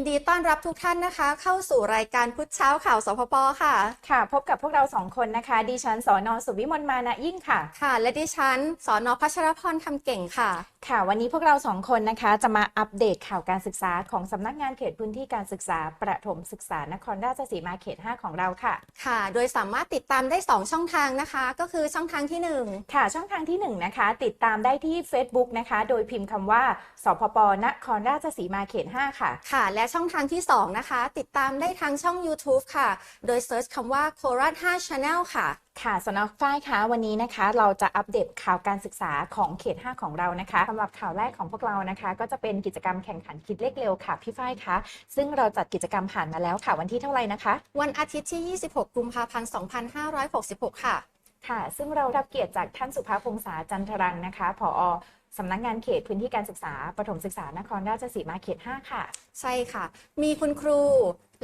ทุกท่านนะคะ เข้าสู่รายการพุทธเช้าข่าวสพปค่ะ ค่ะ พบกับพวกเราสองคนนะคะ ดิฉันสอนอสุวิมลมานะยิ่งค่ะ ค่ะ และดิฉันสอนอพัชรพรคำเก่งค่ะค่ะ วันนี้พวกเราสองคนนะคะจะมาอัปเดตข่าวการศึกษาของสำนักงานเขตพื้นที่การศึกษา ประถมศึกษานครราชสีมาเขต 5 ของเราค่ะ ค่ะ โดยสามารถติดตามได้ 2 ช่องทางนะคะ ก็คือช่องทางที่ค่ะ ช่องทางที่1นะคะติดตามได้ที่ Facebook นะคะ โดยพิมพ์คำว่าสพปนครราชสีมาเขต 5 ค่ะ1ค่ะ และช่องทางที่ 2 นะคะ ติดตามได้ทางช่อง YouTube ค่ะ โดยเซิร์ชคำว่าโคราช5 Channel ค่ะค่ะสำหรับฝ้ายคะวันนี้นะคะ เราจะอัปเดตข่าวการศึกษาของเขต 5 ของเรานะคะสำหรับข่าวแรกของพวกเรานะคะ ก็จะเป็นกิจกรรมแข่งขันคิดเลขเร็วค่ะพี่ฝ้ายคะซึ่งเราจัดกิจกรรมผ่านมาแล้วค่ะวันที่เท่าไหร่นะคะ วันอาทิตย์ที่ 26 กุมภาพันธ์ 2566 ค่ะ ค่ะ ซึ่งเรารับเกียรติจากท่านสุภาพงษาจันทรังนะคะผอ สำนักงานเขตพื้นที่การศึกษาประถมศึกษานครราชสีมาเขต 5 ค่ะ ใช่ค่ะ มีคุณครู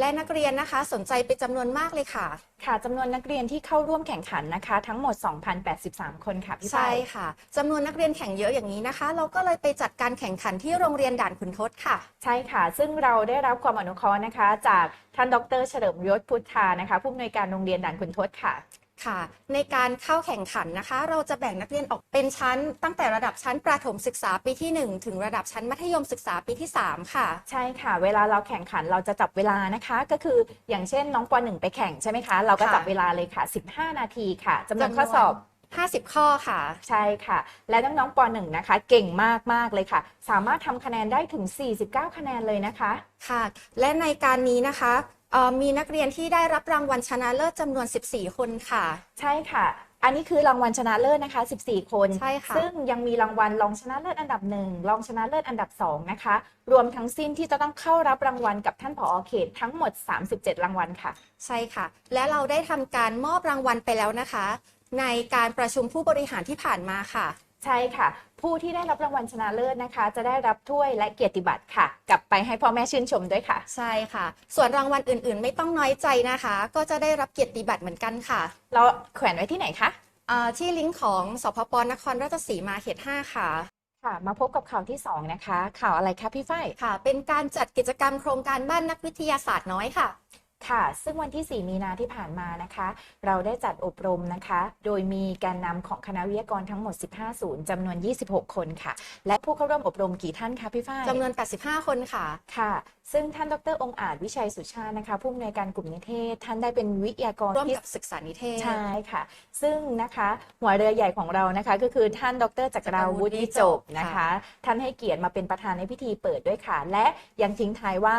และนักเรียนนะคะ สนใจเป็นจำนวนมากเลยค่ะ ค่ะจำนวนนักเรียนที่เข้าร่วมแข่งขันนะคะ ทั้งหมด 2,083 คนค่ะพี่ใช่ฝ้ายค่ะจำนวนนักเรียนแข่งเยอะอย่างนี้นะคะ เราก็เลยไปจัดการแข่งขันที่โรงเรียนด่านขุนทดค่ะ ใช่ค่ะ ซึ่งเราได้รับความอนุเคราะห์นะคะ จากท่านดร เฉลิมยศพุทธานะคะผู้อำนวยการโรงเรียนด่านขุนทดค่ะ ค่ะในการเข้าแข่งขันนะคะ เราจะแบ่งนักเรียนออกเป็นชั้น ตั้งแต่ระดับชั้นประถมศึกษาปีที่ 1 ถึงระดับชั้นมัธยมศึกษาปีที่ 3 ค่ะ ใช่ค่ะ เวลาเราแข่งขันเราจะจับเวลานะคะ ก็คืออย่างเช่นน้องป .1 ไปแข่งใช่ไหมคะ เราก็ค่ะจับเวลาเลยค่ะ 15 นาทีค่ะจำนวนข้อสอบ 50 ข้อค่ะ ใช่ค่ะ และน้องๆป .1 นะคะ เก่งมากๆเลยค่ะ สามารถทำคะแนนได้ถึง 49 คะแนนเลยนะคะ ค่ะ และในการนี้นะคะเอ่อ มีนักเรียนที่ได้รับรางวัลชนะเลิศจำนวน 14 คนค่ะ ใช่ค่ะ อันนี้คือรางวัลชนะเลิศนะคะ 14 คน ใช่ค่ะ ซึ่งยังมีรางวัลรองชนะเลิศอันดับหนึ่งรองชนะเลิศอันดับ 2 นะคะ รวมทั้งสิ้นที่จะต้องเข้ารับรางวัลกับท่านผอเขตทั้งหมด 37 รางวัลค่ะ ใช่ค่ะ และเราได้ทำการมอบรางวัลไปแล้วนะคะ ในการประชุมผู้บริหารที่ผ่านมาค่ะ ใช่ค่ะ ผู้ที่ได้รับรางวัลชนะเลิศนะคะ จะได้รับถ้วยและเกียรติบัตรค่ะ กลับไปให้พ่อแม่ชื่นชมด้วยค่ะ ใช่ค่ะ ส่วนรางวัลอื่นๆ ไม่ต้องน้อยใจนะคะ ก็จะได้รับเกียรติบัตรเหมือนกันค่ะเราแขวนไว้ที่ไหนคะอ่าที่ลิงก์ของสพปนครราชสีมาเขต5ค่ะ ค่ะ มาพบกับข่าวที่ 2 นะคะ ข่าวอะไรคะพี่ฝ้ายค่ะ เป็นการจัดกิจกรรมโครงการบ้านนักวิทยาศาสตร์น้อยค่ะ ค่ะ ซึ่งวันที่ 4 มีนาที่ผ่านมานะคะ เราได้จัดอบรมนะคะ โดยมีการนำของคณะวิทยากรทั้งหมด 15 ศูนย์จำนวน 26 คนค่ะ และผู้เข้าร่วมอบรมกี่ท่านคะพี่ฝ้ายจำนวน 85 คนค่ะ ค่ะ ซึ่งท่านดรองค์อาจวิชัยสุชาตินะคะ ผู้อำนวยการกลุ่มนิเทศ ท่านได้เป็นวิทยากรร่วมที่กับศึกษานิเทศ ใช่ค่ะ ซึ่งนะคะหัวเรือใหญ่ของเรานะคะ ก็คือท่านดรจักราวุฒิวิจบนะคะค่ะท่านให้เกียรติมาเป็นประธานในพิธีเปิดด้วยค่ะ และยังทิ้งท้ายว่า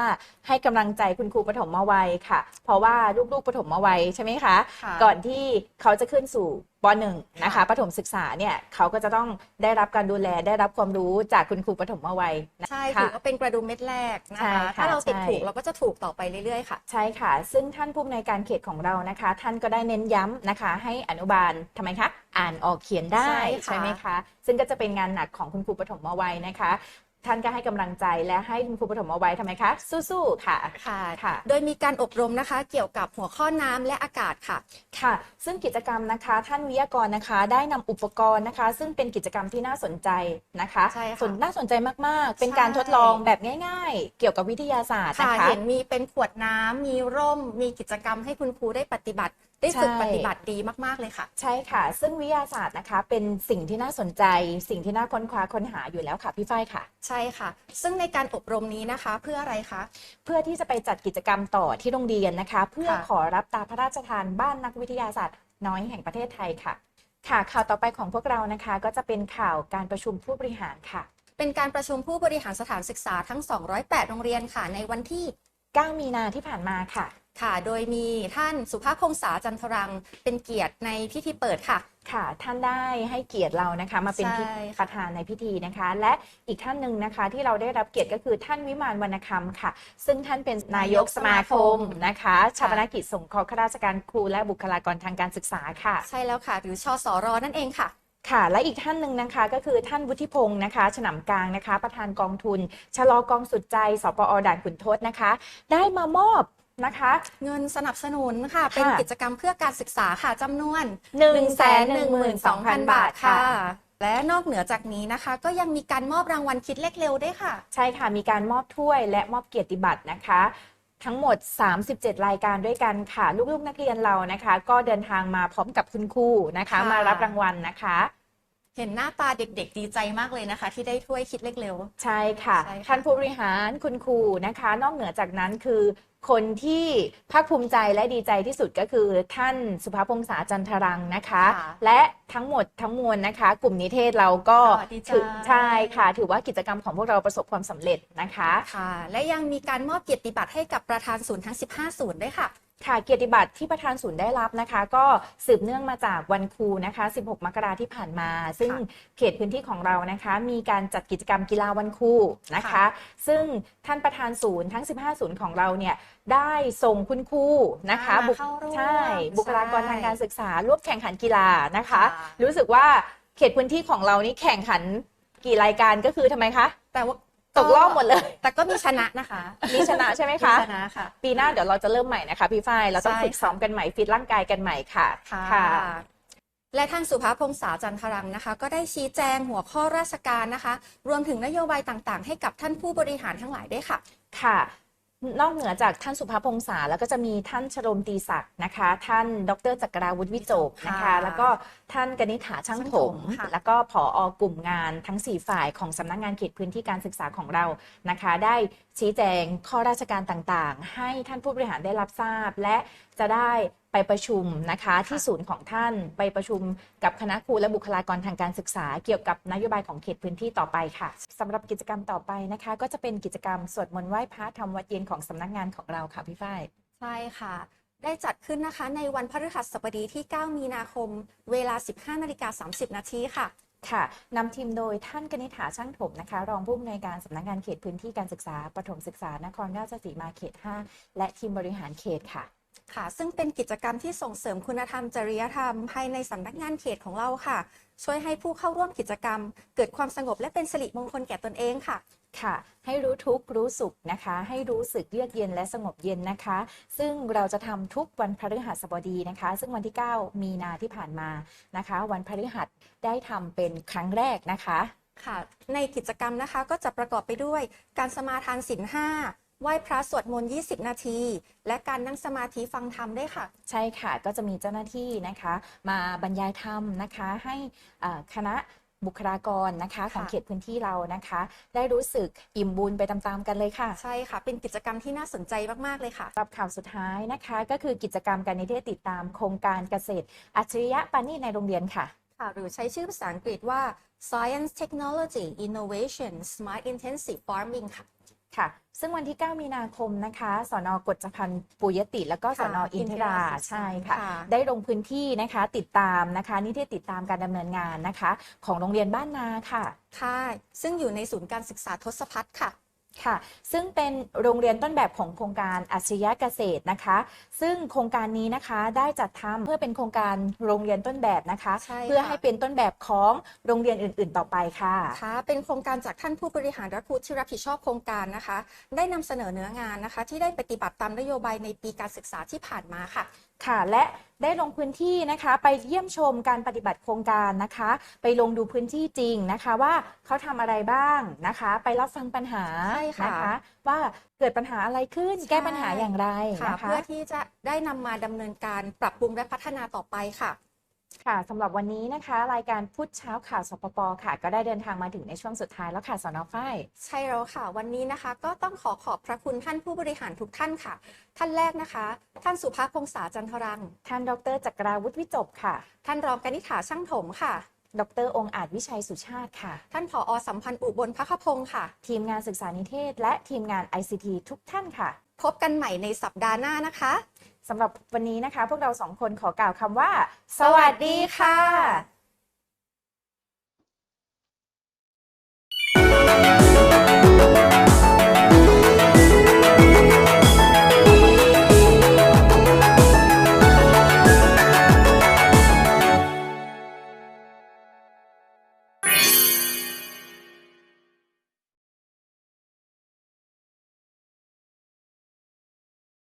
ให้กำลังใจคุณครูปฐมวัยค่ะ เพราะว่าลูกๆปฐมวัยใช่ไหมคะค่ะก่อนที่เขาจะขึ้นสู่ปหนึ่งนะคะค่ะประถมศึกษาเนี่ยเขาก็จะต้องได้รับการดูแลได้รับความรู้จากคุณครูปฐมวัยนะคะใช่ถือว่าเป็นกระดุมเม็ดแรกนะใช่คะค่ะถ้าเราติดใช่ถูกเราก็จะถูกต่อไปเรื่อยๆค่ะใช่ค่ะ ซึ่งท่านผู้อำนวยการเขตของเรานะคะ ท่านก็ได้เน้นย้ำนะคะ ให้อนุบาลทำไมคะอ่านออกเขียนได้ใช่ค่ะไหมคะ ซึ่งก็จะเป็นงานหนักของคุณครูปฐมวัยนะคะ ท่านก็ให้กำลังใจและให้คุณครูปฐมวัยทำไมคะสู้ๆค่ะ ค่ะ ค่ะ โดยมีการอบรมนะคะเกี่ยวกับหัวข้อน้ำและอากาศค่ะ ค่ะ ซึ่งกิจกรรมนะคะ ท่านวิทยากรนะคะ ได้นำอุปกรณ์นะคะ ซึ่งเป็นกิจกรรมที่น่าสนใจนะคะใช่ค่ะส่วนน่าสนใจมากๆ เป็นใช่การทดลองแบบง่าย ๆ เกี่ยวกับวิทยาศาสตร์ค่ะนะคะ เห็นมีเป็นขวดน้ำมีร่ม มีกิจกรรมให้คุณครูได้ปฏิบัติ ได้ฝึกใช่ปฏิบัติดีมากๆเลยค่ะ ใช่ค่ะ ซึ่งวิทยาศาสตร์นะคะเป็นสิ่งที่น่าสนใจ สิ่งที่น่าค้นคว้าค้นหาอยู่แล้วค่ะพี่ฝ้ายค่ะ ใช่ค่ะ ซึ่งในการอบรมนี้นะคะเพื่ออะไรคะเพื่อที่จะไปจัดกิจกรรมต่อที่โรงเรียนนะคะ เพื่อค่ะขอรับตาพระราชทานบ้านนักวิทยาศาสตร์น้อยแห่งประเทศไทยค่ะ ค่ะข่าวต่อไปของพวกเรานะคะ ก็จะเป็นข่าวการประชุมผู้บริหารค่ะ เป็นการประชุมผู้บริหารสถานศึกษาทั้ง 208 โรงเรียนค่ะ ในวันที่ 9 มีนาที่ผ่านมาค่ะ ค่ะ โดยมีท่านสุภาพพงษาจันทรังเป็นเกียรติในพิธีเปิดค่ะ ค่ะ ท่านได้ให้เกียรติเรานะคะ มาเป็นใช่ที่ค่ะประธานในพิธีนะคะ และอีกท่านหนึ่งนะคะ ที่เราได้รับเกียรติก็คือท่านวิมานวรรณคำค่ะ ซึ่งท่านเป็นนายกสมาคมนะคะชาปนกิจสงเคราะห์ข้าราชการครูและบุคลากรทางการศึกษาค่ะ ใช่แล้วค่ะ หรือชสรนั่นเองค่ะค่ะและอีกท่านหนึ่งนะคะก็คือท่านวุฒิพงศ์นะคะฉนำกลางนะคะ ประธานกองทุน ชะลอกองสุดใจสปอด่านขุนทดนะคะ ได้มามอบ นะคะ เงินสนับสนุนค่ะ เป็นกิจกรรมเพื่อการศึกษาค่ะจำนวน 112,000 บาทค่ะ และนอกเหนือจากนี้นะคะ ก็ยังมีการมอบรางวัลคิดเลขเร็วด้วยค่ะ ใช่ค่ะมีการมอบถ้วยและมอบเกียรติบัตรนะคะทั้งหมด 37 รายการด้วยกันค่ะ ลูกๆ นักเรียนเรานะคะ ก็เดินทางมาพร้อมกับคุณครูนะคะค่ะมารับรางวัลนะคะ เห็นหน้าตาเด็กๆ ดีใจมากเลยนะคะ ที่ได้ถ้วยคิดเลขเร็ว ใช่ค่ะใช่ค่ะ ท่านผู้บริหารคุณครูนะคะ นอกเหนือจากนั้นคือ คนที่ภาคภูมิใจและดีใจที่สุดก็คือท่านสุภาพงษาจันทรังนะคะ ค่ะและทั้งหมดทั้งมวลนะคะ กลุ่มนิเทศเราก็อ๋อดีใจ ถือใช่ค่ะ ถือว่ากิจกรรมของพวกเราประสบความสำเร็จนะคะ ค่ะ และยังมีการมอบเกียรติบัตรให้กับประธานศูนย์ทั้ง 15 ศูนย์ด้วยค่ะ ค่ะเกียรติบัตรที่ประธานศูนย์ได้รับนะคะ ก็สืบเนื่องมาจากวันครูนะคะ 16 มกราที่ผ่านมา ซึ่งค่ะเขตพื้นที่ของเรานะคะ มีการจัดกิจกรรมกีฬาวันครูนะคะค่ะซึ่งท่านประธานศูนย์ทั้ง 15 ศูนย์ของเราเนี่ยได้ส่งคุณครูนะคะมาบุคเข้าร่วมใช่บุคลากรทางการศึกษาร่วมแข่งขันกีฬานะคะค่ะรู้สึกว่าเขตพื้นที่ของเรานี่แข่งขันกี่รายการก็คือทำไมคะแต่ว่า ตกรอบหมดเลย แต่ก็มีชนะนะคะมีชนะใช่ไหมมีคะชนะค่ะ ปีหน้าเดี๋ยวเราจะเริ่มใหม่นะคะพี่ฝ้ายเราต้องใช่ฝึกซ้อมกันใหม่ฟิตร่างกายกันใหม่ค่ะค่ะ และท่านสุภาพงษาจันทรังนะคะ ก็ได้ชี้แจงหัวข้อราชการนะคะ รวมถึงนโยบายต่างๆ ให้กับท่านผู้บริหารทั้งหลายด้วยค่ะ ค่ะ นอกเหนือจากท่านสุภาพงษาแล้วก็จะมีท่านชโรมตีศักดิ์นะคะ ท่านดรจักราวุฒิวิโจกนะคะค่ะแล้วก็ท่านกนิษฐาช่างถมช่างถมค่ะแล้วก็ผออกลุ่มงานทั้ง 4 ฝ่ายของสำนักงานเขตพื้นที่การศึกษาของเรานะคะ ได้ ชี้แจงข้อราชการต่างๆ ให้ท่านผู้บริหารได้รับทราบ และจะได้ไปประชุมนะคะที่ศูนย์ของท่านไปประชุมกับคณะครูและบุคลากรทางการศึกษา เกี่ยวกับนโยบายของเขตพื้นที่ต่อไปค่ะสำหรับกิจกรรมต่อไปนะคะ ก็จะเป็นกิจกรรมสวดมนต์ไหว้พระทำวัดเย็นของสำนักงานของเราค่ะพี่ฝ้ายใช่ค่ะ ได้จัดขึ้นนะคะในวันพฤหัสบดีที่ 9 มีนาคม เวลา 15นาฬิกา30นาทีค่ะ ค่ะนำทีมโดยท่านกนิษฐาช่างถมนะคะ รองผู้อำนวยการสำนักงานเขตพื้นที่การศึกษาประถมศึกษานครราชสีมาเขต 5 และทีมบริหารเขตค่ะ ค่ะ ซึ่งเป็นกิจกรรมที่ส่งเสริมคุณธรรมจริยธรรมภายในสำนักงานเขตของเราค่ะ ช่วยให้ผู้เข้าร่วมกิจกรรม เกิดความสงบและเป็นสิริมงคลแก่ตนเองค่ะค่ะ ให้รู้ทุกข์รู้สุขนะคะ ให้รู้สึกเยือกเย็นและสงบเย็นนะคะ ซึ่งเราจะทำทุกวันพฤหัสบดีนะคะ ซึ่งวันที่ 9 มีนาที่ผ่านมานะคะ วันพฤหัสได้ทำเป็นครั้งแรกนะคะค่ะ ในกิจกรรมนะคะก็จะประกอบไปด้วยการสมาทานศีลห้า ไหว้พระสวดมนต์ 20 นาที และการนั่งสมาธิฟังธรรมด้วยค่ะ ใช่ค่ะ ก็จะมีเจ้าหน้าที่นะคะ มาบรรยายธรรมนะคะ ให้เอ่อคณะบุคลากรนะคะของค่ะเขตพื้นที่เรานะคะ ได้รู้สึกอิ่มบุญไปตามๆกันเลยค่ะ ใช่ค่ะ เป็นกิจกรรมที่น่าสนใจมากๆเลยค่ะสำหรับข่าวสุดท้ายนะคะ ก็คือกิจกรรมการนิเทศติดตามโครงการเกษตร อัจฉริยะปานีในโรงเรียนค่ะค่ะหรือใช้ชื่อภาษาอังกฤษว่า Science Technology Innovation Smart Intensive Farming ค่ะ ค่ะ ซึ่งวันที่ 9 มีนาคมนะคะสนกฎจพันธ์ปุยติแล้วก็สค่ะนอินทิราอินทิราใช่ค่ะค่ะ ได้ลงพื้นที่นะคะติดตามนะคะนิเทศติดตามการดำเนินงานนะคะ ของโรงเรียนบ้านนาค่ะ ค่ะ ซึ่งอยู่ในศูนย์การศึกษาทศพัฒน์ค่ะ ค่ะ ซึ่งเป็นโรงเรียนต้นแบบของโครงการอัจฉริยะเกษตรนะคะ ซึ่งโครงการนี้นะคะได้จัดทำเพื่อเป็นโครงการโรงเรียนต้นแบบนะคะใช่ค่ะเพื่อให้เป็นต้นแบบของโรงเรียนอื่น ๆ ต่อไปค่ะค่ะ เป็นโครงการจากท่านผู้บริหารและครูที่รับผิดชอบโครงการนะคะ ได้นำเสนอเนื้องานนะคะ ที่ได้ปฏิบัติตามนโยบายในปีการศึกษาที่ผ่านมาค่ะค่ะและได้ลงพื้นที่นะคะไปเยี่ยมชมการปฏิบัติโครงการนะคะ ไปลงดูพื้นที่จริงนะคะว่าเขาทำอะไรบ้างนะคะ ไปรับฟังปัญหาใช่ค่ะนะคะว่าเกิดปัญหาอะไรขึ้นใช่แก้ปัญหาอย่างไรค่ะนะคะเพื่อที่จะได้นำมาดำเนินการปรับปรุงและพัฒนาต่อไปค่ะ ค่ะสำหรับวันนี้นะคะ รายการพูดเช้าข่าวสปปค่ะ ก็ได้เดินทางมาถึงในช่วงสุดท้ายแล้วค่ะสอนอฝ้ายใช่แล้วค่ะ วันนี้นะคะ ก็ต้องขอขอบพระคุณท่านผู้บริหารทุกท่านค่ะ ท่านแรกนะคะ ท่านสุภาพพงษาจันทรัง ท่านดรจักราวุฒิวิจบค่ะ ท่านรองกนิษฐาช่างถมค่ะ ดรองค์อาจวิชัยสุชาติค่ะ ท่านผอสัมพันธ์อุบลพักขพงศ์ค่ะ ทีมงานศึกษานิเทศ และทีมงาน ICT ทุกท่านค่ะ พบกันใหม่ในสัปดาห์หน้านะคะสำหรับวันนี้นะคะ พวกเราสองคนขอกล่าวคำว่า สวัสดีค่ะ